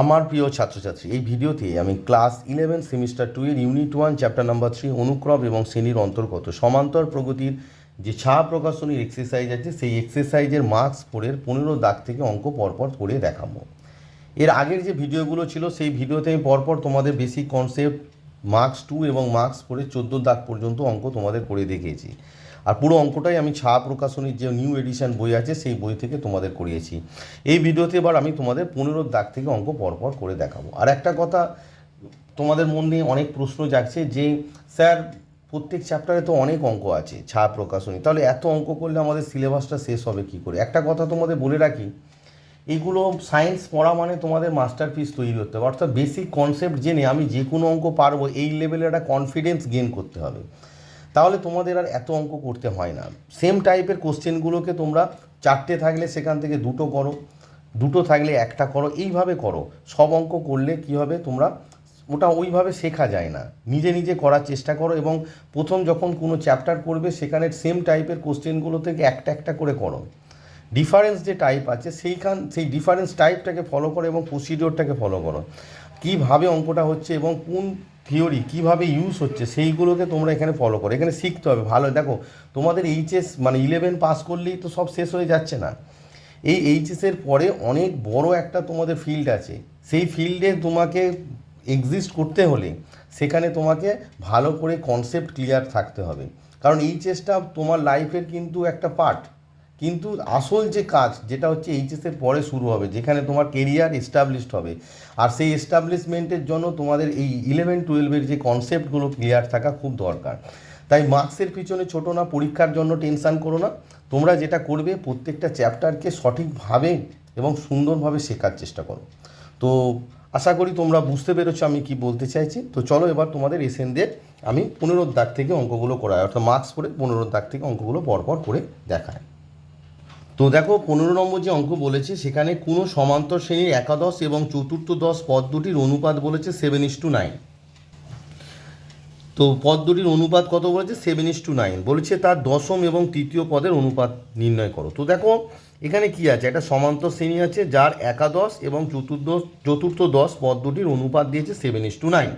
আমার প্রিয় ছাত্রছাত্রী, এই ভিডিওতে আমি ক্লাস ইলেভেন সেমিস্টার টু এর unit one, chapter number three, অনুক্রম এবং শ্রেণির অন্তর্গত সমান্তর প্রগতির যে ছা প্রকাশনীর এক্সারসাইজ আছে, সেই এক্সারসাইজের মার্কস পড়ের পনেরো দাগ থেকে অঙ্ক পরপর করে দেখাবো। এর আগের যে ভিডিওগুলো ছিল, সেই ভিডিওতে আমি পরপর তোমাদের বেসিক কনসেপ্ট মার্কস টু এবং মার্কস পড়ে চোদ্দ দাগ পর্যন্ত অঙ্ক তোমাদের করে দেখিয়েছি। আর পুরো অঙ্কটাই আমি ছা প্রকাশনীর যে নিউ এডিশন বই আছে, সেই বই থেকে তোমাদের করিয়েছি। এই ভিডিওতে এবার আমি তোমাদের পনেরো দাগ থেকে অঙ্ক পরপর করে দেখাবো। আর একটা কথা তোমাদের মনে অনেক প্রশ্ন জাগছে যে, স্যার, প্রত্যেক চ্যাপ্টারে তো অনেক অঙ্ক আছে ছা প্রকাশনী। তাহলে এত অঙ্ক করলে আমাদের সিলেবাসটা শেষ হবে কি করে? একটা কথা তোমাদের বলে রাখি, এগুলো সায়েন্স পড়া মানে তোমাদের মাস্টারপিস তৈরি করতে হবে। অর্থাৎ বেসিক কনসেপ্ট জেনে আমি যে কোনো অঙ্ক পারব, এই লেভেলে একটা কনফিডেন্স গেন করতে হবে। তাহলে তোমাদের আর এত অঙ্ক করতে হয় না। সেম টাইপের কোশ্চেনগুলোকে তোমরা চারটে থাকলে সেখান থেকে দুটো করো, দুটো থাকলে একটা করো, এইভাবে করো। সব অঙ্ক করলে কি হবে তোমরা, ওটা ওইভাবে শেখা যায় না। নিজে নিজে করার চেষ্টা করো এবং প্রথম যখন কোনো চ্যাপ্টার পড়বে সেখানে সেম টাইপের কোশ্চেনগুলো থেকে একটা একটা করে করো। ডিফারেন্স যে টাইপ আছে, সেইখান, সেই ডিফারেন্স টাইপটাকে ফলো করো এবং প্রসিডিওরটাকে ফলো করো। কীভাবে অঙ্কটা হচ্ছে এবং কোন থিওরি কীভাবে ইউজ হচ্ছে, সেইগুলোকে তোমরা এখানে ফলো করো। এখানে শিখতে হবে, ভালো। দেখো, তোমাদের এইচএস মানে ইলেভেন পাস করলেই তো সব শেষ হয়ে যাচ্ছে না। এই এইচএসের পরে অনেক বড় একটা তোমাদের ফিল্ড আছে। সেই ফিল্ডে তোমাকে এক্সিস্ট করতে হলে সেখানে তোমাকে ভালো করে কনসেপ্ট ক্লিয়ার থাকতে হবে। কারণ এইচএসটা তোমার লাইফের কিন্তু একটা পার্ট কিন্তু আসল যে কাজ, যেটা হচ্ছে এইচএসের পরে শুরু হবে, যেখানে তোমার কেরিয়ার এস্টাবলিশড হবে, আর সেই এস্টাবলিশমেন্টের জন্য তোমাদের এই ইলেভেন টুয়েলভের যে কনসেপ্টগুলো ক্লিয়ার থাকা খুব দরকার। তাই মার্কসের পিছনে ছোট না, পরীক্ষার জন্য টেনশান করো না। তোমরা যেটা করবে, প্রত্যেকটা চ্যাপ্টারকে সঠিকভাবে এবং সুন্দরভাবে শেখার চেষ্টা করো। তো আশা করি তোমরা বুঝতে পেরেছ আমি কি বলতে চাইছি। তো চলো এবার তোমাদের এসেনদের আমি পনেরো দাগ থেকে অঙ্কগুলো করাই, অর্থাৎ মার্কস করে পনেরো দাগ থেকে অঙ্কগুলো পরপর করে দেখায় তো দেখো, পনেরো নম্বর যে অঙ্ক বলেছে, সেখানে কোনো সমান্তর শ্রেণির একাদশ এবং চতুর্থ দশ পদ দুটির অনুপাত বলেছে সেভেন ইস টু নাইন তো পদ দুটির অনুপাত কত বলেছে? সেভেন ইস টু নাইন বলেছে তার দশম এবং তৃতীয় পদের অনুপাত নির্ণয় করো। তো দেখো, এখানে কি আছে? একটা সমান্তর শ্রেণি আছে, যার একাদশ এবং চতুর্দশ চতুর্থ দশ পদ দুটির অনুপাত দিয়েছে সেভেন ইস টু নাইন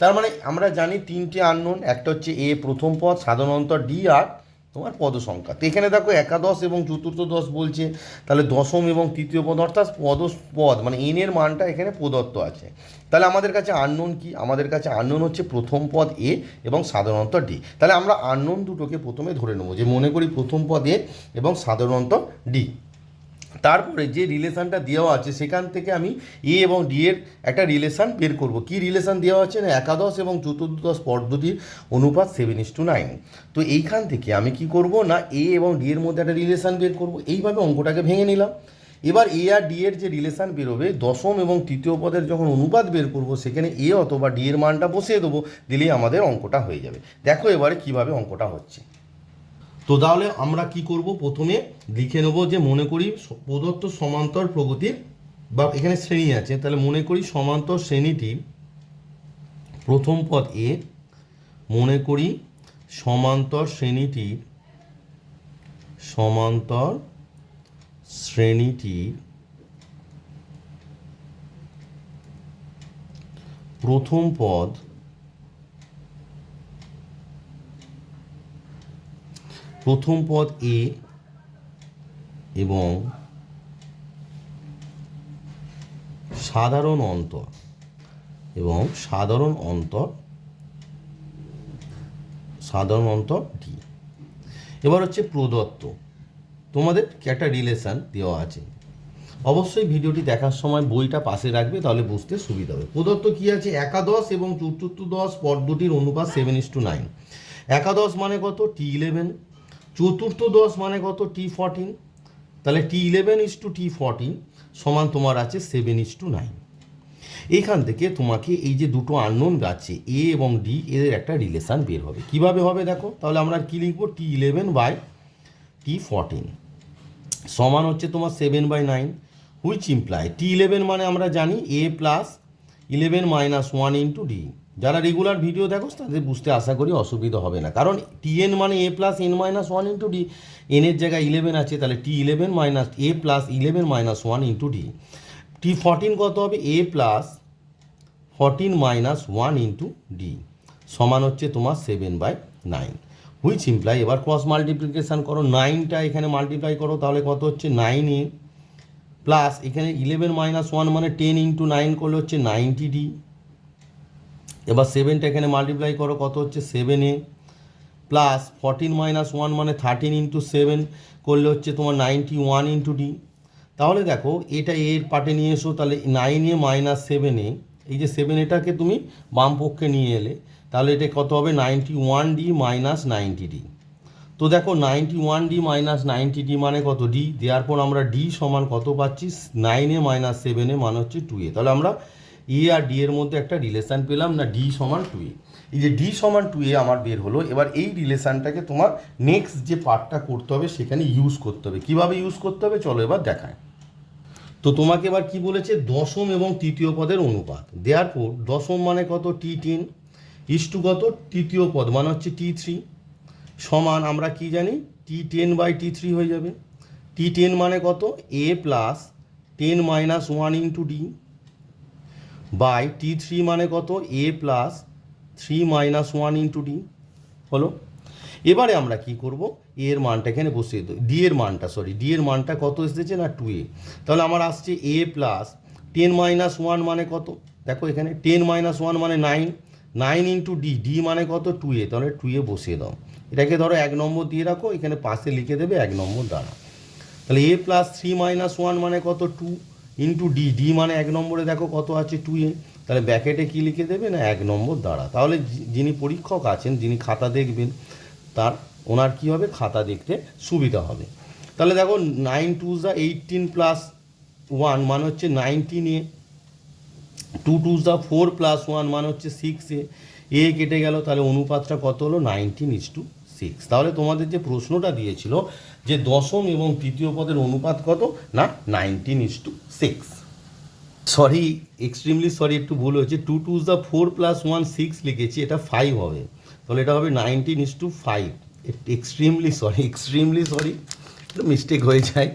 তার মানে আমরা জানি তিনটে আননোন একটা হচ্ছে এ প্রথম পদ, সাধারণত ডি আর তোমার পদ সংখ্যা তো এখানে দেখো একাদশ এবং চতুর্থ দশ বলছে, তাহলে দশম এবং তৃতীয় পদ, অর্থাৎ পদ পদ মানে এনের মানটা এখানে প্রদত্ত আছে। তাহলে আমাদের কাছে আননোন কি? আমাদের কাছে আননোন হচ্ছে প্রথম পদ এ এবং সাধারণত ডি তাহলে আমরা আননোন দুটোকে প্রথমে ধরে নেব, যে মনে করি প্রথম পদ এ এবং সাধারণত ডি তারপরে যে রিলেশনটা দেওয়া আছে, সেখান থেকে আমি এ এবং ডি এর একটা রিলেশন বের করব। কি রিলেশান দেওয়া আছে না? একাদশ এবং চতুর্দশ পদ্ধতির অনুপাত সেভেন ইস টু নাইন তো এইখান থেকে আমি কি করব না? এ এবং ডি এর মধ্যে একটা রিলেশন বের করব। এইভাবে অঙ্কটাকে ভেঙে নিলাম। এবার এ আর ডি এর যে রিলেশন বেরোবে, দশম এবং তৃতীয় পদের যখন অনুপাত বের করব, সেখানে এ অথবা ডি এর মানটা বসিয়ে দেবো, দিলেই আমাদের অঙ্কটা হয়ে যাবে। দেখো এবারে কীভাবে অঙ্কটা হচ্ছে। তো তাহলে আমরা কি করব? প্রথমে লিখে নেব যে মনে করি প্রদত্ত সমান্তর প্রগতির বা এখানে শ্রেণি আছে, তাহলে মনে করি সমান্তর শ্রেণীটি প্রথম পদ এ মনে করি সমান্তর শ্রেণীটি সমান্তর শ্রেণীটি প্রথম পদ প্রথম পদ এ এবং সাধারণ অন্তর এবং সাধারণ অন্তর সাধারণ অন্তর ডি এবার হচ্ছে প্রদত্ত। তোমাদের একটা রিলেশন দেওয়া আছে। অবশ্যই ভিডিওটি দেখার সময় বইটা পাশে রাখবে, তাহলে বুঝতে সুবিধা হবে। প্রদত্ত কি আছে? একাদশ এবং চতুর্থ দশ পদ দুটির অনুপাত সেভেন ইস টু নাইন একাদশ মানে কত? টি ইলেভেন চতুর্থ দশ মানে কত? টি ফর্টিন তাহলে T eleven is to T fourteen সমান তোমার আছে সেভেন ইস টু নাইন এইখান থেকে তোমাকে এই যে দুটো আননোন গাছে এ এবং ডি এদের একটা রিলেশান বের হবে। কীভাবে হবে দেখো? তাহলে আমরা কি লিখব? T eleven by T fourteen সমান হচ্ছে তোমার seven by nine which imply T eleven মানে আমরা জানি a plus eleven minus one into D যারা রেগুলার ভিডিও দেখো, তাদের বুঝতে আশা করি অসুবিধা হবে না। কারণ টি এন মানে A plus N minus one into D এনের জায়গায় ইলেভেন আছে, তাহলে T eleven minus A plus eleven minus one into D T fourteen কত হবে? A plus fourteen minus one into D সমান হচ্ছে তোমার seven by nine which imply এবার ক্রস মাল্টিপ্লিকেশান করো নাইনটা এখানে মাল্টিপ্লাই করো, তাহলে কত হচ্ছে? নাইন এ প্লাস এখানে ইলেভেন মাইনাস ওয়ান মানে টেন ইন্টু নাইন করলে হচ্ছে নাইনটি ডি এবার সেভেনটা এখানে মাল্টিপ্লাই করো, কত হচ্ছে seven A plus fourteen minus one মানে থার্টিন ইন্টু সেভেন করলে হচ্ছে তোমার নাইনটি ওয়ান ইন্টু ডি তাহলে দেখো, এটা এর পার্টে নিয়ে এসো, তাহলে nine A minus seven A এই যে সেভেন এটাকে তুমি বাম পক্ষে নিয়ে এলে, তাহলে এটা কত হবে? Ninety one D minus ninety D তো দেখো ninety one D minus ninety D মানে কত? ডি দেওয়ার পর আমরা ডি সমান কত পাচ্ছি? Nine A minus seven A মানে হচ্ছে টু এ তাহলে আমরা এ আর ডি এর মধ্যে একটা রিলেশান পেলাম না ডি সমান টু এ এই যে ডি সমান টু এ আমার বের হলো, এবার এই রিলেশানটাকে তোমার নেক্সট যে পার্টটা করতে হবে সেখানে ইউজ করতে হবে। কীভাবে ইউজ করতে হবে? চলো এবার দেখায়। তো তোমাকে এবার কি বলেছে? দশম এবং তৃতীয় পদের অনুপাত। দেওয়ার পর দশম মানে কত? টি টেন ইস্টু কত? তৃতীয় পদ। মানে হচ্ছে টি থ্রি সমান আমরা কি জানি? T ten by T three হয়ে যাবে। টি টেন মানে কত? A plus ten minus one into D by T three মানে কত? A plus three minus one into D. হলো? এবারে আমরা কি করব? এর মানটা এখানে বসিয়ে দেবো। ডি এর মানটা সরি ডি এর মানটা কত এসেছে না টু এ? তাহলে আমার আসছে A plus ten minus one মানে কত? দেখো এখানে টেন মাইনাস ওয়ান মানে nine. Nine into D D মানে কত? Two A. তাহলে টু এ বসিয়ে দাও। এটাকে ধরো এক নম্বর দিয়ে রাখো, এখানে পাশে লিখে দেবে এক নম্বর দ্বারা। তাহলে A plus three minus one মানে কত? টু। ইন্টু ডি ডি মানে এক নম্বরে দেখো কত আছে টু এ, তাহলে ব্যাকেটে কী লিখে দেবে? না, এক নম্বর দ্বারা তাহলে যিনি পরীক্ষক আছেন, যিনি খাতা দেখবেন, তার, ওনার কী হবে? খাতা দেখতে সুবিধা হবে। তাহলে দেখো নাইন টু যা এইটিন প্লাস ওয়ান মানে হচ্ছে নাইনটিন এ টু টু যা ফোর প্লাস ওয়ান মানে হচ্ছে সিক্স এ। এ কেটে গেল, তাহলে অনুপাতটা কত হলো? নাইনটিন ইস টু সিক্স তাহলে তোমাদের যে প্রশ্নটা দিয়েছিল যে দশম এবং তৃতীয় পদের অনুপাত কত? না nineteen is to six sorry extremely sorry একটু ভুল হয়েছে। Two two the four plus one six লিখেছি, এটা ফাইভ হবে। তাহলে এটা হবে nineteen is to five extremely sorry extremely sorry একটু মিস্টেক হয়ে যায়।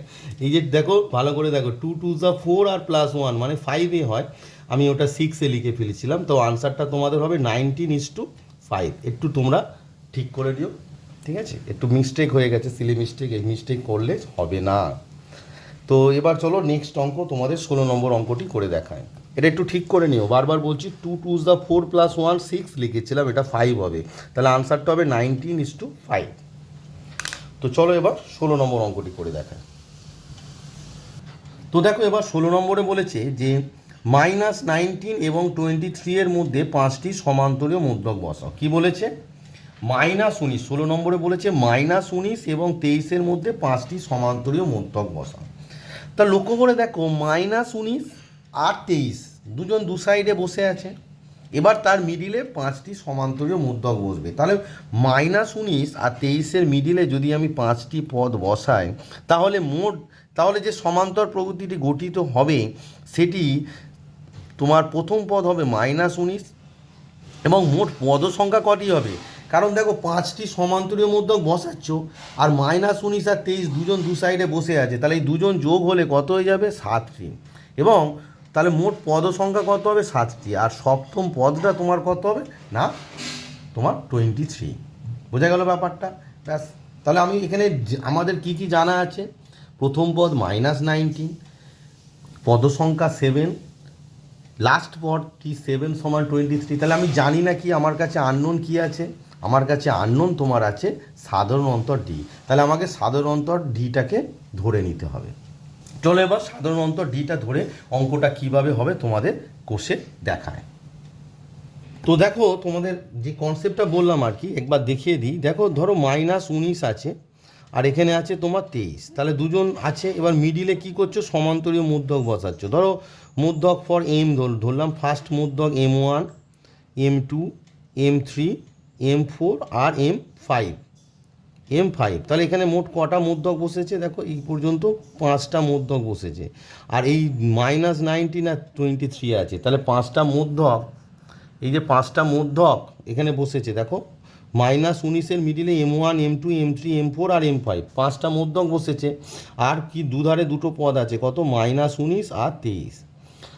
এই যে দেখো, ভালো করে দেখো টু টু দ্য ফোর আর প্লাস ওয়ান মানে ফাইভে হয়। আমি ওটা সিক্সে লিখে ফেলেছিলাম। তো আনসারটা তোমাদের হবে নাইনটিন ইস টু ফাইভ একটু তোমরা ঠিক করে দিও। ঠিক আছে? একটু মিস্টেক হয়ে গেছে সিলি মিস্টেক এই মিস্টেক করলে হবে না। তো এবার চলো নেক্সট অঙ্ক তোমাদের ষোলো নম্বর অঙ্কটি করে দেখায় এটা একটু ঠিক করে নিও। বারবার বলছি two two the four plus one six লিখেছিলাম, এটা ফাইভ হবে। তাহলে আনসারটা হবে নাইনটিন ইস টু ফাইভ তো চলো এবার ষোলো নম্বর অঙ্কটি করে দেখায় তো দেখো এবার ষোলো নম্বরে বলেছে যে মাইনাস নাইনটিন এবং টোয়েন্টি থ্রি এর মধ্যে পাঁচটি সমান্তরীয় মুদ্রক বসাও। কি বলেছে? মাইনাস উনিশ, ষোলো নম্বরে বলেছে মাইনাস উনিশ এবং তেইশের মধ্যে পাঁচটি সমান্তরীয় মধ্যক বসাও। তা লক্ষ্য করে দেখো, মাইনাস উনিশ আর তেইশ, দুজন দু সাইডে বসে আছে। এবার তার মিডিলে পাঁচটি সমান্তরীয় মধ্যক বসবে। তাহলে মাইনাস উনিশ আর তেইশের মিডিলে যদি আমি পাঁচটি পদ বসাই, তাহলে মোট, তাহলে যে সমান্তর প্রগতিটি গঠিত হবে, সেটি তোমার প্রথম পদ হবে মাইনাস উনিশ এবং মোট পদ সংখ্যা কটি হবে? কারণ দেখো পাঁচটি সমান্তরীয় মধ্যক বসাচ্ছ আর মাইনাস উনিশ আর তেইশ দুজন দু সাইডে বসে আছে, তাহলে এই দুজন যোগ হলে কত হয়ে যাবে? সাতটি। এবং তাহলে মোট পদ সংখ্যা কত হবে? সাতটি। আর সপ্তম পদটা তোমার কত হবে? না, তোমার টোয়েন্টি থ্রি বোঝা গেল ব্যাপারটা? ব্যাস। তাহলে আমি এখানে আমাদের কি কি জানা আছে? প্রথম পদ মাইনাস নাইনটিন পদ সংখ্যা সেভেন লাস্ট পদ কি সেভেন সমান টোয়েন্টি থ্রি তাহলে আমি জানি না কি, আমার কাছে আননোন কি আছে? আমার কাছে আননোন তোমার আছে, সাধারণ অন্তর ডি তাহলে আমাকে সাধারণ অন্তর ডিটাকে ধরে নিতে হবে। চলো এবার সাধারণ অন্তর ডিটা ধরে অঙ্কটা কীভাবে হবে তোমাদের কোষে দেখায়। তো দেখো তোমাদের যে কনসেপ্টটা বললাম আর কি, একবার দেখিয়ে দিই। দেখো ধরো মাইনাস উনিশ আছে, আর এখানে আছে তোমার তেইশ। তাহলে দুজন আছে, এবার মিডিলে কি করছ? সমান্তরীয় মধ্যক বসাচ্ছ। ধরো মধ্যক ফর এম ধর ধরলাম ফার্স্ট মধ্যক M one M two M three M four আর এম ফাইভ এম ফাইভ তাহলে এখানে মোট কটা মধ্যক বসেছে? দেখো, এই পর্যন্ত পাঁচটা মধ্যক বসেছে। আর এই মাইনাস নাইনটিন আর টোয়েন্টি থ্রি আছে, তাহলে পাঁচটা মধ্যক এই যে পাঁচটা মধ্যক এখানে বসেছে, দেখো। মাইনাস উনিশের মিডিলে M one M two M three M four আর এম ফাইভ পাঁচটা মধ্যক বসেছে। আর কি দুধারে দুটো পদ আছে, কত? মাইনাস উনিশ আর তেইশ।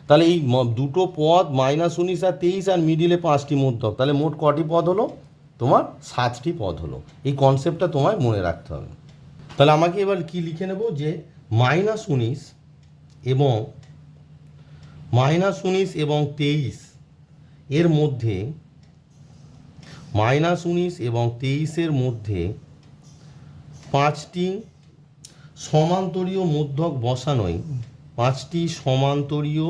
তাহলে এই দুটো পদ মাইনাস উনিশ আর তেইশ আর মিডিলে পাঁচটি মধ্যক তাহলে মোট কটি পদ হলো? তোমার সাতটি পদ হলো। এই কনসেপ্টটা তোমায় মনে রাখতে হবে। তাহলে আমাকে এবার কি লিখে নেব? যে মাইনাস উনিশ এবং মাইনাস উনিশ এবং তেইশ এর মধ্যে মাইনাস উনিশ এবং তেইশের মধ্যে পাঁচটি সমান্তরীয় মধ্যক বসানোই পাঁচটি সমান্তরীয়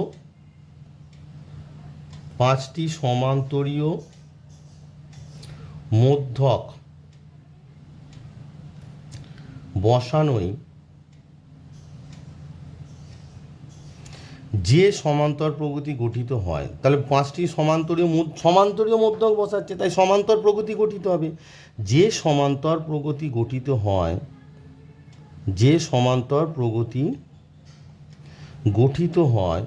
পাঁচটি সমান্তরীয় মধ্যক বসানোই। যে সমান্তর প্রগতি গঠিত হয়, তাহলে পাঁচটি সমান্তরীয় সমান্তরীয় মধ্যক বসাচ্ছে, তাই সমান্তর প্রগতি গঠিত হবে। যে সমান্তর প্রগতি গঠিত হয়, যে সমান্তর প্রগতি গঠিত হয়,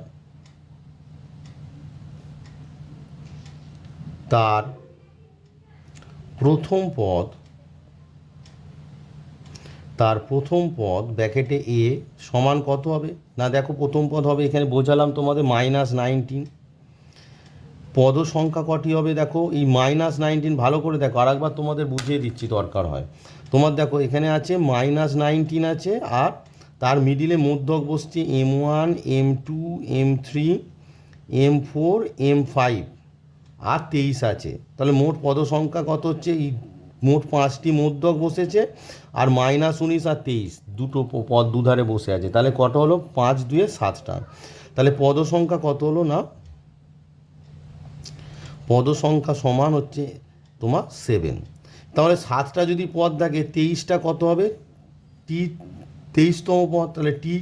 তার প্রথম পদ, তার প্রথম পদ ব্যাকেটে এ সমান কত হবে? না, দেখো প্রথম পদ হবে, এখানে বোঝালাম তোমাদের মাইনাস নাইনটিন পদ সংখ্যা কটি হবে দেখো? এই মাইনাস নাইনটিন ভালো করে দেখো আর একবার তোমাদের বুঝিয়ে দিচ্ছি দরকার হয়। তোমার দেখো, এখানে আছে মাইনাস নাইনটিন আছে, আর তার মিডিলে মধ্যক বসছে M one M two M three M four M five আর তেইশ আছে। তাহলে মোট পদ সংখ্যা কত হচ্ছে? এই মোট পাঁচটি মধ্যক বসেছে, আর মাইনাস উনিশ আর তেইশ, দুটো পদ দুধারে বসে আছে। তাহলে কত হলো? পাঁচ দুয়ে সাতটা। তাহলে পদ সংখ্যা কত হলো না? পদ সংখ্যা সমান হচ্ছে তোমার সেভেন। তাহলে সাতটা যদি পদ থাকে তেইশটা কত হবে? টি, তেইশতম পদ, তাহলে টি,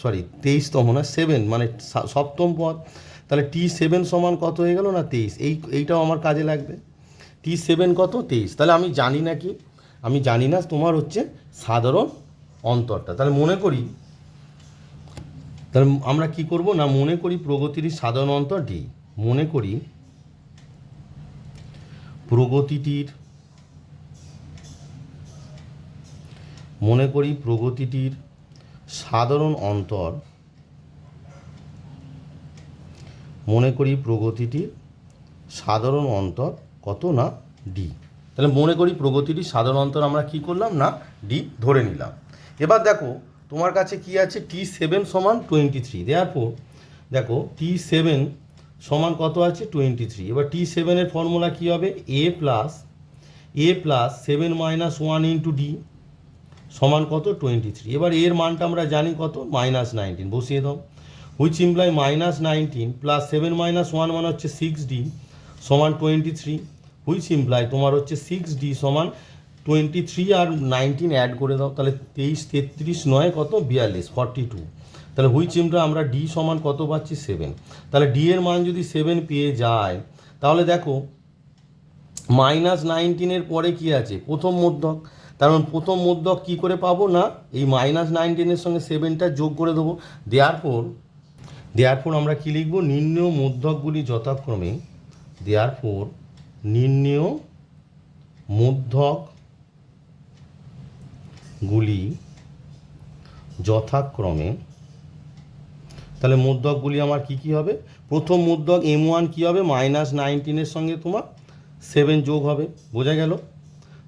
সরি, তেইশতম না, সেভেন মানে সপ্তম পদ। তাহলে টি সেভেন সমান কত হয়ে গেল না তেইশ? এই, এইটাও আমার কাজে লাগবে। টি সেভেন কত? তেইশ। তাহলে আমি জানি না কি? আমি জানি না, তোমার হচ্ছে সাধারণ অন্তরটা। তাহলে মনে করি, তাহলে আমরা কি করব না, মনে করি প্রগতির সাধারণ অন্তর ডি মনে করি প্রগতিটির, মনে করি প্রগতিটির সাধারণ অন্তর মনে করি প্রগতিটির সাধারণ অন্তর কত না ডি। তাহলে মনে করি প্রগতিটির সাধারণ অন্তর আমরা কি করলাম না ডি ধরে নিলাম। এবার দেখো তোমার কাছে কি আছে? টি সেভেন সমান টোয়েন্টি থ্রি। পর দেখো টি সেভেন সমান কত আছে? Twenty three. এবার টি সেভেনের ফর্মুলা কী হবে? A plus A plus seven minus one into D সমান কত? Twenty three. এবার এর মানটা আমরা জানি কত? মাইনাস নাইনটিন বসিয়ে দাও। Which imply minus nineteen plus seven minus one মানে হচ্ছে সিক্স ডি সমান টোয়েন্টি থ্রি হুইচ ইমপ্লাই তোমার হচ্ছে সিক্স ডি সমান টোয়েন্টি থ্রি আর নাইনটিন অ্যাড করে দাও, তাহলে তেইশ, তেত্রিশ, নয় কত? বিয়াল্লিশ ফর্টি টু তাহলে হুইচ ইমপ্লাই আমরা ডি সমান কত পাচ্ছি? সেভেন তাহলে ডি এর মান যদি সেভেন পেয়ে যায়, তাহলে দেখো মাইনাস নাইনটিনের পরে কি আছে? প্রথম মধ্যক তার মানে প্রথম মধ্যক কী করে পাবো? না, এই মাইনাস নাইনটিনের সঙ্গে সেভেনটা যোগ করে দেবো। দেওয়ার পর দেওয়ার পর আমরা কী লিখব? নির্ণয় মধ্যকগুলি যথাক্রমে দেওয়ার পর নির্ণয় মধ্যকগুলি যথাক্রমে, তাহলে মধ্যকগুলি আমার কি কি হবে? প্রথম মধ্যক এম ওয়ান কী হবে? মাইনাস নাইনটিনের সঙ্গে তোমার সেভেন যোগ হবে, বোঝা গেল?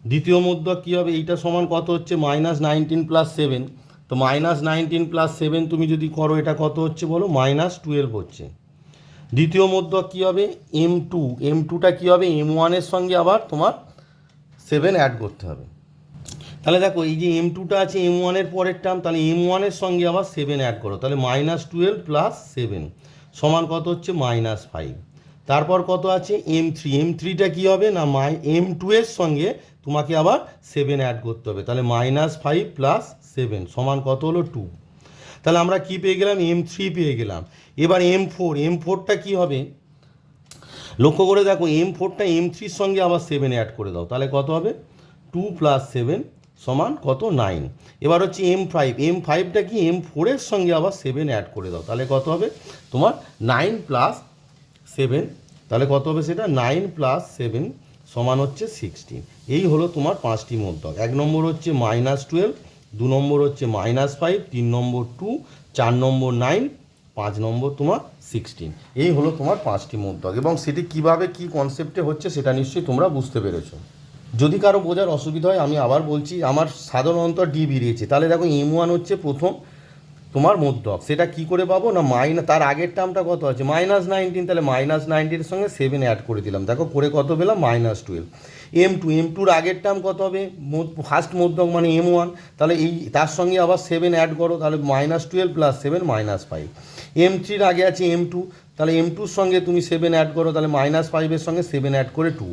দ্বিতীয় মধ্যক কী হবে? এইটা সমান কত হচ্ছে? মাইনাস নাইনটিন প্লাস সেভেন তো মাইনাস নাইনটিন প্লাস সেভেন তুমি যদি করো, এটা কত হচ্ছে বলো? মাইনাস টুয়েলভ হচ্ছে। দ্বিতীয় মধ্যক কী হবে? এম টু এম টুটা কী হবে? এম ওয়ানের সঙ্গে আবার তোমার সেভেন অ্যাড করতে হবে। তাহলে দেখো, এই যে এম টুটা আছে এম ওয়ানের পরের টার্ম তাহলে এম ওয়ানের সঙ্গে আবার সেভেন অ্যাড করো। তাহলে মাইনাস টুয়েলভ প্লাস সেভেন সমান কত হচ্ছে? মাইনাস ফাইভ তারপর কত আছে? এম থ্রি এম থ্রিটা কী হবে? না মাই এম টু এর সঙ্গে তোমাকে আবার সেভেন অ্যাড করতে হবে। তাহলে মাইনাস ফাইভ প্লাস সেভেন সমান কত হলো টু তাহলে আমরা কি পেয়ে গেলাম? এম থ্রি পেয়ে গেলাম। এবার এম ফোর এম ফোরটা কী হবে? লক্ষ্য করে দেখো এম ফোরটা এম থ্রির সঙ্গে আবার সেভেন অ্যাড করে দাও। তাহলে কত হবে? টু প্লাস সেভেন সমান কত? নাইন এবার হচ্ছে এম ফাইভ এম ফাইভটা কি? এম ফোরের সঙ্গে আবার সেভেন অ্যাড করে দাও। তাহলে কত হবে? তোমার নাইন প্লাস সেভেন তাহলে কত হবে সেটা? নাইন প্লাস সেভেন সমান হচ্ছে সিক্সটিন এই হলো তোমার পাঁচটি মধ্যক। এক নম্বর হচ্ছে মাইনাস টুয়েলভ দু নম্বর হচ্ছে মাইনাস ফাইভ তিন নম্বর টু চার নম্বর নাইন পাঁচ নম্বর তোমার সিক্সটিন এই হলো তোমার পাঁচটি মধ্যক এবং সেটি কীভাবে কি কনসেপ্টে হচ্ছে সেটা নিশ্চয়ই তোমরা বুঝতে পেরেছ। যদি কারও বোঝার অসুবিধা হয়, আমি আবার বলছি, আমার সাধারণত ডি বেরিয়েছে। তাহলে দেখো এম ওয়ান হচ্ছে প্রথম তোমার মধ্যক। সেটা কি করে পাবো না মাইনাস তার আগের টার্মটা কত আছে? মাইনাস নাইনটিন তাহলে মাইনাস নাইনটিনের সঙ্গে সেভেন অ্যাড করে দিলাম। দেখো, করে কত পেলাম? Minus twelve M two M টুর আগের টার্ম কত হবে? ফার্স্ট মধ্যক মানে এম ওয়ান তাহলে এই, তার সঙ্গে আবার সেভেন অ্যাড করো, তাহলে minus twelve plus seven minus five M থ্রির আগে আছে এম টু তাহলে এম টুর সঙ্গে তুমি সেভেন অ্যাড করো, তাহলে মাইনাস ফাইভের সঙ্গে সেভেন অ্যাড করে টু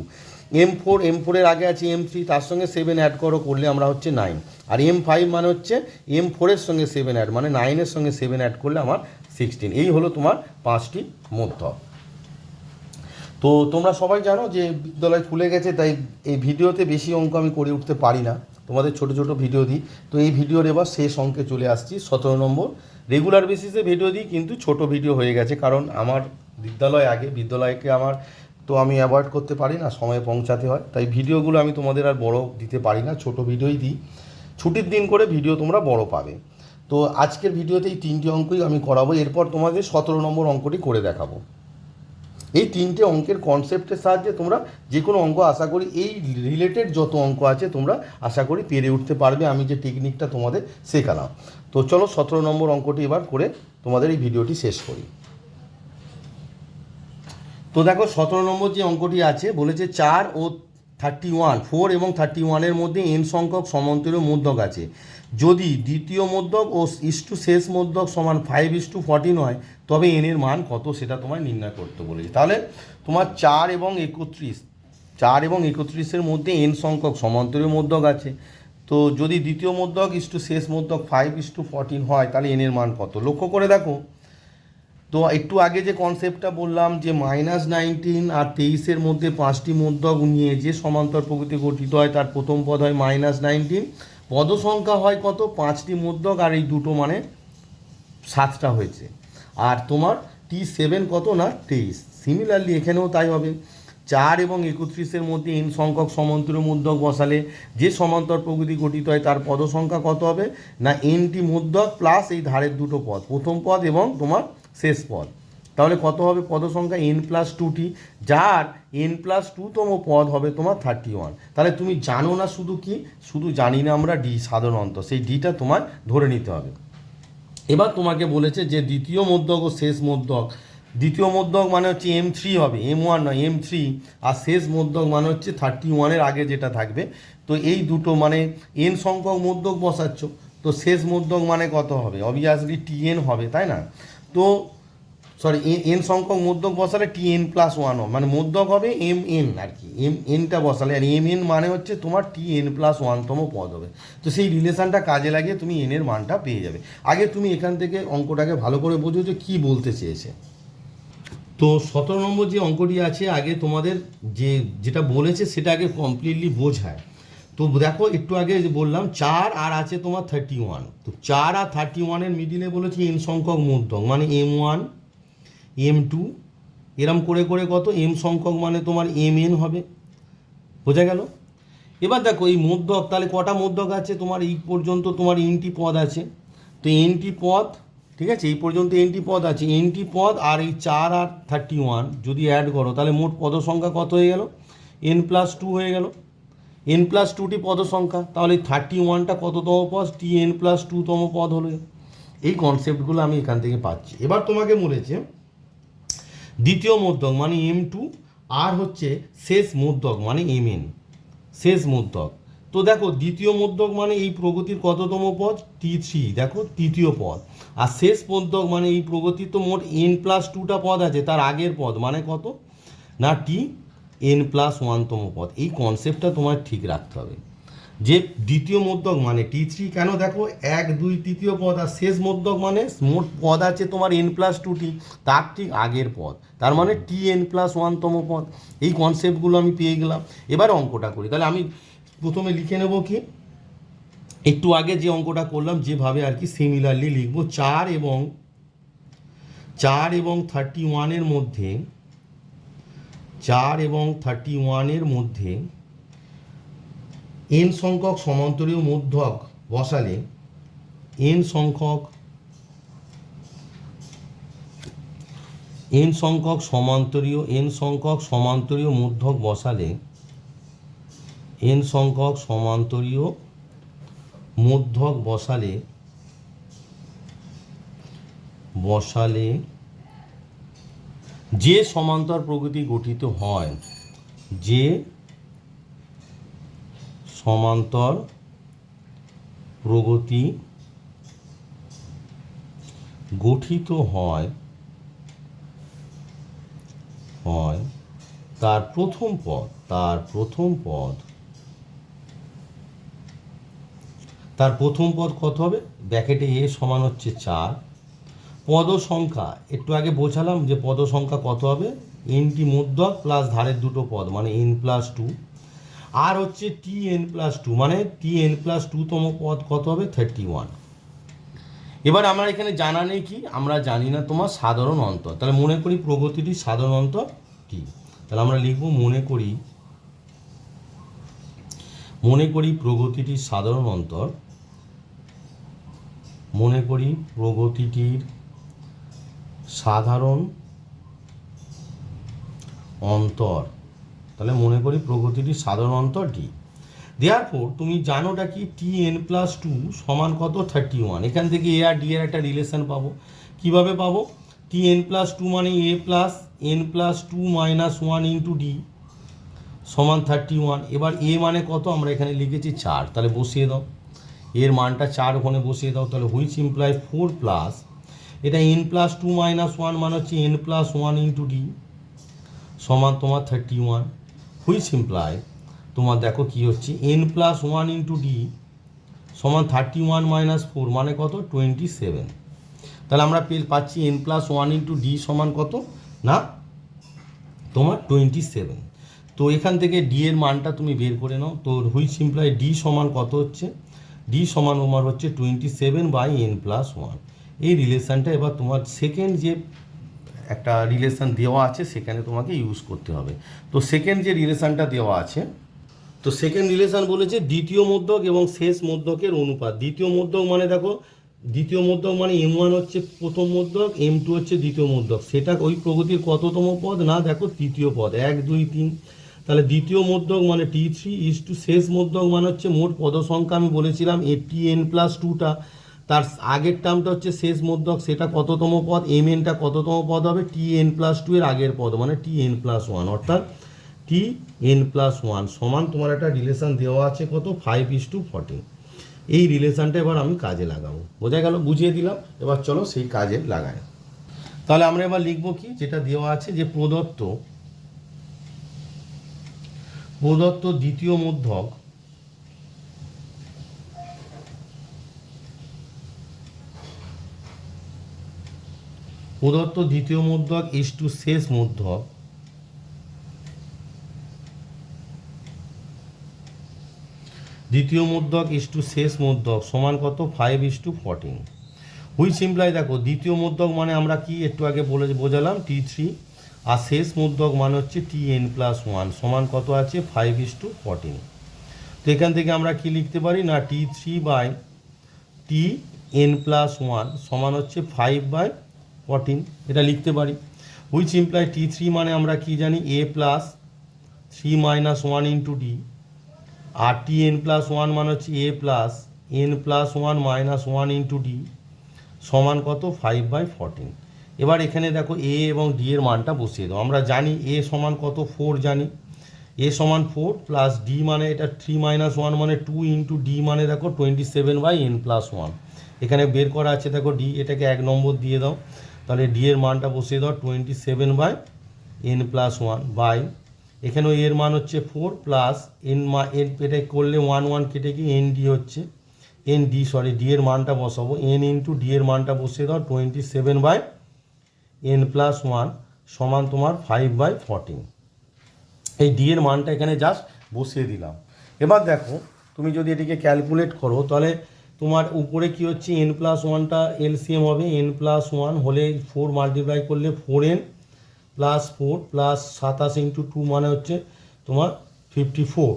এম ফোর এম ফোরের আগে আছে এম থ্রি তার সঙ্গে সেভেন অ্যাড করো, করলে আমরা হচ্ছে নাইন আর এম ফাইভ মানে হচ্ছে এম ফোরের সঙ্গে সেভেন অ্যাড মানে নাইনের সঙ্গে সেভেন অ্যাড করলে আমার সিক্সটিন এই হলো তোমার পাঁচটি মধ্যক তো তোমরা সবাই জানো যে বিদ্যালয় খুলে গেছে, তাই এই ভিডিওতে বেশি অঙ্ক আমি করে উঠতে পারি না। তোমাদের ছোট ছোট ভিডিও দিই। তো এই ভিডিওর এবার শেষ অঙ্কে চলে আসছি, সতেরো নম্বর। রেগুলার বেসিসে ভিডিও দিই, কিন্তু ছোট ভিডিও হয়ে গেছে, কারণ আমার বিদ্যালয় আগে, বিদ্যালয়কে আমার তো আমি অ্যাভয়েড করতে পারি না, সময়ে পৌঁছাতে হয়। তাই ভিডিওগুলো আমি তোমাদের আর বড় দিতে পারি না, ছোট ভিডিওই দিই। ছুটির দিন করে ভিডিও তোমরা বড় পাবে। তো আজকের ভিডিওতে এই তিনটি অঙ্কই আমি করাবো। এরপর তোমাদের সতেরো নম্বর অঙ্কটি করে দেখাবো। এই তিনটে অঙ্কের কনসেপ্টের সাহায্যে তোমরা যে কোনো অঙ্ক আশা করি, এই রিলেটেড যত অঙ্ক আছে তোমরা আশা করি পেরে উঠতে পারবে। আমি যে টেকনিকটা তোমাদের শেখালাম। তো চলো সতেরো নম্বর অঙ্কটি এবার করে তোমাদের এই ভিডিওটি শেষ করি। তো দেখো, সতেরো নম্বর যে অঙ্কটি আছে, বলেছে চার ও থার্টি ওয়ান ফোর এবং থার্টি ওয়ানের মধ্যে এন সংখ্যক সমান্তরীয় মধ্যক আছে। যদি দ্বিতীয় মধ্যক ও ইস টু শেষ মধ্যক সমান ফাইভ ইস টু ফর্টিন হয়, তবে এনের মান কত সেটা তোমায় নির্ণয় করতে বলেছে। তাহলে তোমার চার এবং একত্রিশ, চার এবং একত্রিশের মধ্যে এন সংখ্যক সমান্তরীয় মধ্যক আছে। তো যদি দ্বিতীয় মধ্যক ইস টু শেষ মধ্যক ফাইভ ইস টু ফর্টিন হয়, তাহলে এনের মান কত? লক্ষ্য করে দেখো। তো একটু আগে যে কনসেপ্টটা বললাম যে মাইনাস নাইনটিন আর তেইশের মধ্যে পাঁচটি মধ্যক নিয়ে যে সমান্তর প্রকৃতি গঠিত হয়, তার প্রথম পদ হয় মাইনাস নাইনটিন পদ সংখ্যা হয় কত? পাঁচটি মধ্যক আর এই দুটো মানে সাতটা হয়েছে। আর তোমার টি সেভেন কত না? তেইশ। সিমিলারলি এখানেও তাই হবে। চার এবং একত্রিশের মধ্যে এন সংখ্যক সমান্তরীয় মধ্যক বসালে যে সমান্তর প্রকৃতি গঠিত হয় তার পদ সংখ্যা কত হবে? না এনটি মধ্যক প্লাস এই ধারের দুটো পদ। প্রথম পদ এবং তোমার শেষ পদ। তাহলে কত হবে? পদ সংখ্যা এন প্লাস টুটি যার এন প্লাস টুতম পদ হবে তোমার থার্টি ওয়ান তাহলে তুমি জানো না শুধু কি? শুধু জানি না আমরা ডি সাধারণত সেই ডিটা তোমার ধরে নিতে হবে। এবার তোমাকে বলেছে যে দ্বিতীয় মধ্যক ও শেষ মধ্যক। দ্বিতীয় মধ্যক মানে হচ্ছে এম থ্রি হবে। এম ওয়ান নয় এম থ্রি আর শেষ মধ্যক মানে হচ্ছে থার্টি ওয়ানের আগে যেটা থাকবে। তো এই দুটো মানে এন সংখ্যক মধ্যক বসাচ্ছ। তো শেষ মধ্যক মানে কত হবে? অবভিয়াসলি টি এন হবে, তাই না? তো সরি এন সংখ্যক মধ্যক বসালে টি এন প্লাস ওয়ান হবে। মানে মধ্যক হবে এম এন আর কি। এম এনটা বসালে। আর এম এন মানে হচ্ছে তোমার টি এন প্লাস ওয়ানতম পদ হবে। তো সেই রিলেশনটা কাজে লাগিয়ে তুমি এনের মানটা পেয়ে যাবে। আগে তুমি এখান থেকে অঙ্কটাকে ভালো করে বোঝো যে কী বলতে চেয়েছে। তো সতেরো নম্বর যে অঙ্কটি আছে, আগে তোমাদের যে যেটা বলেছে সেটা আগে কমপ্লিটলি বোঝায়। তো দেখো, একটু আগে বললাম, চার আর আছে তোমার থার্টি ওয়ান তো চার আর থার্টি ওয়ানের মিডিলে বলেছি এন সংখ্যক মধ্যক। মানে এম ওয়ান এম টু এরম করে করে কত? এম সংখ্যক মানে তোমার এম এন হবে। বোঝা গেল? এবার দেখো, এই মধ্যক, তাহলে কটা মধ্যক আছে? তোমার এই পর্যন্ত তোমার এনটি পদ আছে। তো এনটি পদ, ঠিক আছে? এই পর্যন্ত এনটি পদ আছে। এনটি পদ আর এই চার আর থার্টি ওয়ান যদি অ্যাড করো, তাহলে মোট পদ সংখ্যা কত হয়ে গেল? এন প্লাস টু হয়ে গেল। এন প্লাস টুটি পদ সংখ্যা তাহলে থার্টি ওয়ানটা কততম পদ? টি এন প্লাস টুতম পদ হলো। এই কনসেপ্টগুলো আমি এখান থেকে পাচ্ছি। এবার তোমাকে বলেছে দ্বিতীয় মধ্যক মানে এম টু আর হচ্ছে শেষ মধ্যক মানে এম এন শেষ মধ্যক তো দেখো, দ্বিতীয় মধ্যক মানে এই প্রগতির কততম পদ টি থ্রি দেখো, তৃতীয় পদ আর শেষ মধ্যক মানে এই প্রগতির তো মোট এন প্লাস টুটা পদ আছে, তার আগের পদ মানে কত? না টি এন প্লাস ওয়ানতম পদ। এই কনসেপ্টটা তোমার ঠিক রাখতে হবে। যে দ্বিতীয় মধ্যক মানে টি থ্রি কেন দেখো? এক, দুই, তৃতীয় পদ আর শেষ মধ্যক মানে মোট পদ আছে তোমার এন প্লাস টু টি তার ঠিক আগের পদ। তার মানে টি এন প্লাস ওয়ানতম পদ। এই কনসেপ্টগুলো আমি পেয়ে গেলাম। এবার অঙ্কটা করি। তাহলে আমি প্রথমে লিখে নেব কি? একটু আগে যে অঙ্কটা করলাম, যেভাবে আর কি সিমিলারলি লিখব, চার এবং চার এবং থার্টি ওয়ানের মধ্যে, চার এবং থার্টি ওয়ানের মধ্যে এন সংখ্যক সমান্তরীয় মধ্যক বসালে এন সংখ্যক এন সংখ্যক সমান্তরীয় এন সংখ্যক সমান্তরীয় মূর্ধক বসালে এন সংখ্যক সমান্তরীয় মূর্ধক বসালে বসালে যে সমান্তর প্রকৃতি গঠিত হয়, যে সমান্তর প্রগতি গঠিত হয় হয় তার প্রথম পদ, তার প্রথম পদ। তার প্রথম পদ কত হবে? ব্যাকেটে এ সমান হচ্ছে চার। পদ সংখ্যা একটু আগে বোঝালাম যে পদ সংখ্যা কত হবে? এনটি মধ্যক প্লাস ধারের দুটো পদ মানে এন প্লাস টু। আর হচ্ছে টি এন প্লাস টু মানে টি এন প্লাস টুতম পদ কত হবে? থার্টি ওয়ান এবার আমরা এখানে জানা নেই কি? আমরা জানি না তোমার সাধারণ অন্তর। তাহলে মনে করি প্রগতিটি সাধারণ অন্তর কি? তাহলে আমরা লিখব মনে করি মনে করি প্রগতিটির সাধারণ অন্তর। মনে করি প্রগতিটির সাধারণ অন্তর। তাহলে মনে করি প্রগতিটির সাধারণ অন্তর ডি দেওয়ার পর তুমি জানোটা কি টি এন প্লাস টু সমান কত? থার্টি ওয়ান এখান থেকে এ আর ডি এর একটা রিলেশন পাবো। কীভাবে পাবো? টি এন প্লাস টু মানে A plus N plus two minus one into D সমান থার্টি ওয়ান এবার এ মানে কত? আমরা এখানে লিখেছি চার। তাহলে বসিয়ে দাও। এর মানটা চার ওখানে বসিয়ে দাও। তাহলে হুইচ ইমপ্লাই ফোর প্লাস এটা N plus two minus one মানে হচ্ছে N plus one into D সমান তোমার থার্টি ওয়ান হুইচ ইমপ্লাই তোমার দেখো কি হচ্ছে N plus one into D সমান থার্টি ওয়ান মাইনাস ফোর মানে কত? টোয়েন্টি সেভেন তাহলে আমরা পেল, পাচ্ছি N plus one into D সমান কত? না, তোমার টোয়েন্টি সেভেন তো এখান থেকে ডি এর মানটা তুমি বের করে নাও। তো হুইচ ইমপ্লাই ডি সমান কত হচ্ছে? ডি সমান তোমার হচ্ছে twenty seven by N plus one এই রিলেশনটা এবার তোমার সেকেন্ড যে একটা রিলেশন দেওয়া আছে, সেখানে তোমাকে ইউজ করতে হবে। তো সেকেন্ড যে রিলেশনটা দেওয়া আছে, তো সেকেন্ড রিলেশন বলেছে দ্বিতীয় মধ্যক এবং শেষ মধ্যকের অনুপাত। দ্বিতীয় মধ্যক মানে দেখো, দ্বিতীয় মধ্যক মানে এম ওয়ান হচ্ছে প্রথম মধ্যক এম টু হচ্ছে দ্বিতীয় মধ্যক। সেটা ওই প্রগতির কততম পদ? না, দেখো তৃতীয় পদ। এক, দুই, তিন। তাহলে দ্বিতীয় মধ্যক মানে টি থ্রি ইস টু শেষ মধ্যক মানে হচ্ছে মোট পদ সংখ্যা আমি বলেছিলাম এ টি এন প্লাস টুটা তার আগের টার্মটা হচ্ছে শেষ মধ্যক, সেটা কততম পদ? এম এনটা কততম পদ হবে? টি এন প্লাস টু এর আগের পদ মানে টি এন প্লাস ওয়ান অর্থাৎ টি এন প্লাস ওয়ান সমান তোমার একটা রিলেশন দেওয়া আছে কত? ফাইভ ইস টু ফর্টি এই রিলেশনটা এবার আমি কাজে লাগাবো। বোঝা গেল? বুঝিয়ে দিলাম। এবার চলো সেই কাজে লাগাই। তাহলে আমরা এবার লিখব কি? যেটা দেওয়া আছে যে প্রদত্ত প্রদত্ত দ্বিতীয় মধ্যক প্রদত্ত দ্বিতীয় মধ্যক ইস টু শেষ মধ্যক দ্বিতীয় মধ্যক ইস টু শেষ মধ্যক সমান কত? Five is to fourteen which simply দেখো, দ্বিতীয় মধ্যক মানে আমরা কি? একটু আগে বলে, বোঝালাম টি থ্রি আর শেষ মধ্যক মানে হচ্ছে টি এন প্লাস ওয়ান সমান কত আছে? ফাইভ ইস টু ফোরটিন তো এখান থেকে আমরা কি লিখতে পারি? না T three by T N plus one সমান হচ্ছে ফাইভ বাই ফোরটিন এটা লিখতে পারি। হুইচ ইমপ্লাই টি থ্রি মানে আমরা কি জানি? A plus three minus one into D R T N plus one মানে হচ্ছে A plus N plus one minus one into D সমান কত? ফাইভ বাই ফোরটিন এবার এখানে দেখো এ এবং ডি এর মানটা বসিয়ে দাও। আমরা জানি এ সমান কত? ফোর জানি। এ সমান ফোর প্লাস ডি মানে এটা থ্রি মাইনাস ওয়ান মানে টু ইন্টু ডি মানে দেখো twenty seven by N plus one এখানে বের করা আছে, দেখো ডি এটাকে এক নম্বর দিয়ে দাও। তাহলে ডি এর মানটা বসিয়ে দাও twenty seven by N plus one by এখানেও এর মান হচ্ছে ফোর প্লাস এন মা এন এটা করলে ওয়ান ওয়ান কেটে গিয়ে এন ডি হচ্ছে। এন ডি সরি ডি এর মানটা বসাবো। এন ইন্টু ডি এর মানটা বসিয়ে দাও twenty seven by N plus one সমান তোমার ফাইভ বাই ফোরটিন এই ডি এর মানটা এখানে জাস্ট বসিয়ে দিলাম। এবার দেখো, তুমি যদি এটিকে ক্যালকুলেট করো, তাহলে তোমার উপরে কি হচ্ছে? এন প্লাস ওয়ানটা এলসিএম হবে। এন প্লাস ওয়ান হলে ফোর মাল্টিপ্লাই করলে four N plus four plus সাতাশ ইন্টু টু মানে হচ্ছে তোমার ফিফটি ফোর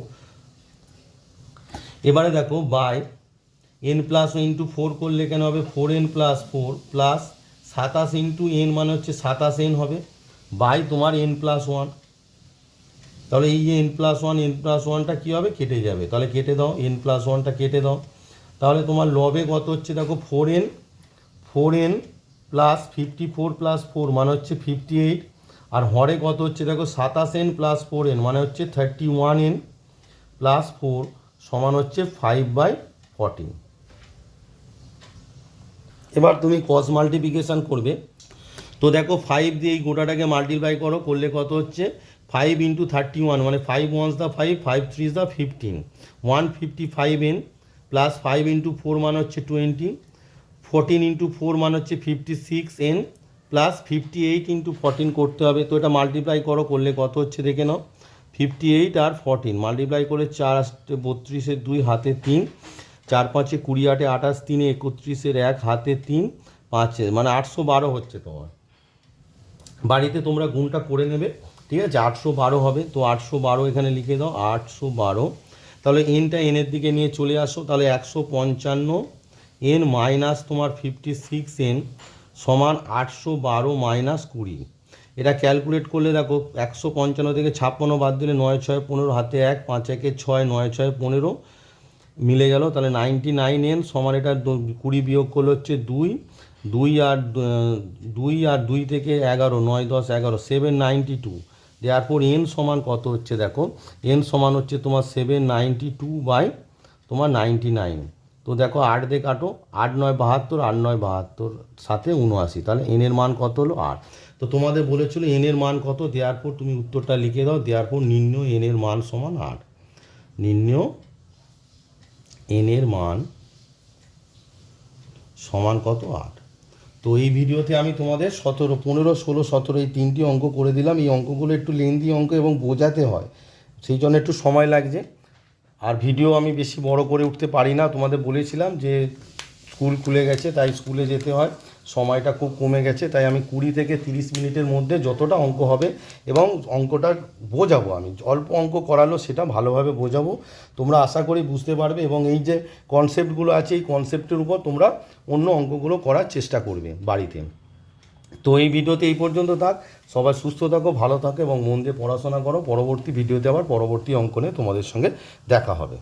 এবারে দেখো by N plus into four করলে কেন হবে? Four N plus four plus সাতাশ ইন্টু এন মানে হচ্ছে সাতাশ এন হবে। বাই তোমার এন প্লাস ওয়ান তাহলে এই যে N plus one N plus ওয়ানটা কী হবে? কেটে যাবে। তাহলে কেটে দাও। এন প্লাস ওয়ানটা কেটে দাও। তাহলে তোমার লবে কত হচ্ছে? দেখো four N four N plus fifty four plus four মানে হচ্ছে ফিফটি এইট আর হরে কত হচ্ছে? দেখো সাতাশ এন প্লাস ফোর এন মানে হচ্ছে thirty one N plus four সমান হচ্ছে ফাইভ বাই ফর্টিন এবার তুমি কস মাল্টিপ্লিকেশান করবে। তো দেখো ফাইভ দিয়ে এই গোটাটাকে মাল্টিপ্লাই করো, করলে কত হচ্ছে? ফাইভ ইন্টু থার্টি ওয়ান মানে five ones the five five threes the fifteen one fifty five N plus five into four মানে হচ্ছে টোয়েন্টি ফোরটিন ইন্টু ফোর মানে হচ্ছে fifty six N plus fifty eight into fourteen করতে হবে। তো এটা multiply করো, করলে কত হচ্ছে দেখে নাও। ফিফটি এইট আর ফোরটিন মাল্টিপ্লাই করে চার বত্রিশের দুই হাতে তিন। চার পাঁচে কুড়ি আটে আঠাশ, তিনে একত্রিশের এক হাতে তিন, পাঁচে মানে আটশো বারো হচ্ছে তোমার। বাড়িতে তোমরা গুণটা করে নেবে, ঠিক আছে? আটশো বারো হবে, তো আটশো বারো এখানে লিখে দাও, আটশো বারো তাহলে এনটা এনের দিকে নিয়ে চলে আসো, তাহলে একশো পঞ্চান্ন এন মাইনাস তোমার ফিফটি সিক্স এন সমান আটশো বারো মাইনাস কুড়ি। এটা ক্যালকুলেট করলে দেখো, একশো পঞ্চান্ন থেকে ছাপ্পান্ন বাদ দিলে নয় ছয় পনেরো, হাতে এক, পাঁচ একে ছয়, নয় ছয় পনেরো মিলে গেল, তাহলে নাইনটি নাইন এন সমান এটা কুড়ি বিয়োগ করলে হচ্ছে দুই দুই আর দুই আর দুই থেকে এগারো, নয় দশ এগারো সেভেন নাইনটি টু দেওয়ার এন সমান কত হচ্ছে দেখো? এন সমান হচ্ছে তোমার সেভেন নাইনটি টু বাই তোমার নাইনটি নাইন তো দেখো, আট দিয়ে কাটো, আট নয় বাহাত্তর, আট নয় বাহাত্তর, সাথে উনআশি তাহলে এনের মান কত হলো? আট। তো তোমাদের বলেছিল এনের মান কত? দেওয়ার পর তুমি উত্তরটা লিখে দাও। দেওয়ার পর নির্ণয় এনের মান সমান আট। নির্ণয় এনের মান সমান কত? আট। তো এই ভিডিওতে আমি তোমাদের সতেরো, পনেরো, ষোলো, সতেরো এই তিনটি অঙ্ক করে দিলাম। এই অঙ্কগুলো একটু লেন্দি অঙ্ক এবং বোঝাতে হয়। সেই জন্য একটু সময় লাগছে। আর ভিডিও আমি বেশি বড় করে উঠতে পারি না। তোমাদের বলেছিলাম যে স্কুল খুলে গেছে, তাই স্কুলে যেতে হয়। সময়টা খুব কমে গেছে, তাই আমি কুড়ি থেকে তিরিশ মিনিটের মধ্যে যতটা অঙ্ক হবে এবং অঙ্কটা বোঝাবো আমি। অল্প অঙ্ক করালো সেটা ভালোভাবে বোঝাবো। তোমরা আশা করি বুঝতে পারবে এবং এই যে কনসেপ্টগুলো আছে, এই কনসেপ্টের উপর তোমরা অন্য অঙ্কগুলো করার চেষ্টা করবে বাড়িতে। তো এই ভিডিওতে এই পর্যন্ত থাক। সবাই সুস্থ থাকো, ভালো থাকো এবং মন দিয়ে পড়াশোনা করো। পরবর্তী ভিডিওতে আবার পরবর্তী অঙ্কনে তোমাদের সঙ্গে দেখা হবে।